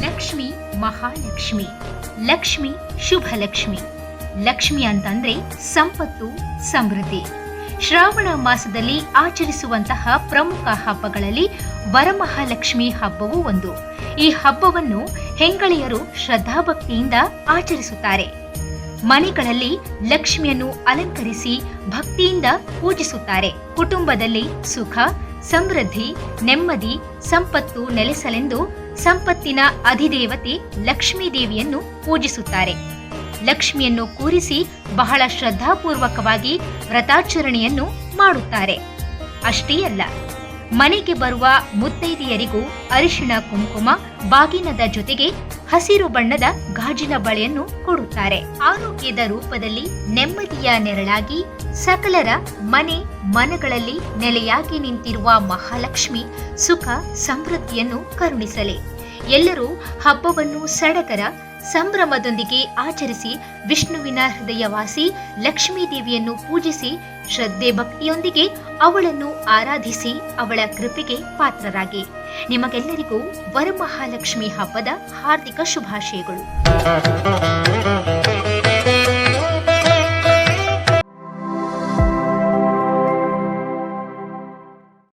ಲಕ್ಷ್ಮಿ ಮಹಾಲಕ್ಷ್ಮಿ. ಲಕ್ಷ್ಮಿ ಶುಭ ಲಕ್ಷ್ಮಿ ಲಕ್ಷ್ಮಿ ಅಂತಂದ್ರೆ ಸಂಪತ್ತು, ಸಮೃದ್ಧಿ. ಶ್ರಾವಣ ಮಾಸದಲ್ಲಿ ಆಚರಿಸುವಂತಹ ಪ್ರಮುಖ ಹಬ್ಬಗಳಲ್ಲಿ ವರಮಹಾಲಕ್ಷ್ಮಿ ಹಬ್ಬವೂ ಒಂದು. ಈ ಹಬ್ಬವನ್ನು ಹೆಂಗಳೆಯರು ಶ್ರದ್ಧಾಭಕ್ತಿಯಿಂದ ಆಚರಿಸುತ್ತಾರೆ. ಮನೆಗಳಲ್ಲಿ ಲಕ್ಷ್ಮಿಯನ್ನು ಅಲಂಕರಿಸಿ ಭಕ್ತಿಯಿಂದ ಪೂಜಿಸುತ್ತಾರೆ. ಕುಟುಂಬದಲ್ಲಿ ಸುಖ, ಸಮೃದ್ಧಿ, ನೆಮ್ಮದಿ, ಸಂಪತ್ತು ನೆಲೆಸಲೆಂದು ಸಂಪತ್ತಿನ ಅಧಿದೇವತೆ ಲಕ್ಷ್ಮೀ ದೇವಿಯನ್ನು ಪೂಜಿಸುತ್ತಾರೆ. ಲಕ್ಷ್ಮಿಯನ್ನು ಕೂರಿಸಿ ಬಹಳ ಶ್ರದ್ಧಾಪೂರ್ವಕವಾಗಿ ವ್ರತಾಚರಣೆಯನ್ನು ಮಾಡುತ್ತಾರೆ. ಅಷ್ಟೇ ಅಲ್ಲ ಮನೆಗೆ ಬರುವ ಮುತ್ತೈದೆಯರಿಗೂ ಅರಿಶಿಣ ಕುಂಕುಮ, ಬಾಗಿನದ ಜೊತೆಗೆ ಹಸಿರು ಬಣ್ಣದ ಗಾಜಿನ ಬಳೆಯನ್ನು ಕೊಡುತ್ತಾರೆ. ಆರೋಗ್ಯದ ರೂಪದಲ್ಲಿ ನೆಮ್ಮದಿಯ ನೆರಳಾಗಿ ಸಕಲರ ಮನೆ ಮನಗಳಲ್ಲಿ ನೆಲೆಯಾಗಿ ನಿಂತಿರುವ ಮಹಾಲಕ್ಷ್ಮಿ ಸುಖ ಸಮೃದ್ಧಿಯನ್ನು ಕರುಣಿಸಲಿ. ಎಲ್ಲರೂ ಹಬ್ಬವನ್ನು ಸಡಗರ ಸಂಭ್ರಮದೊಂದಿಗೆ ಆಚರಿಸಿ ವಿಷ್ಣುವಿನ ಹೃದಯವಾಸಿ ಲಕ್ಷ್ಮೀ ದೇವಿಯನ್ನು ಪೂಜಿಸಿ ಶ್ರದ್ಧೆ ಭಕ್ತಿಯೊಂದಿಗೆ ಅವಳನ್ನು ಆರಾಧಿಸಿ ಅವಳ ಕೃಪೆಗೆ ಪಾತ್ರರಾಗಿ. ನಿಮಗೆಲ್ಲರಿಗೂ ವರಮಹಾಲಕ್ಷ್ಮಿ ಹಬ್ಬದ ಹಾರ್ದಿಕ ಶುಭಾಶಯಗಳು.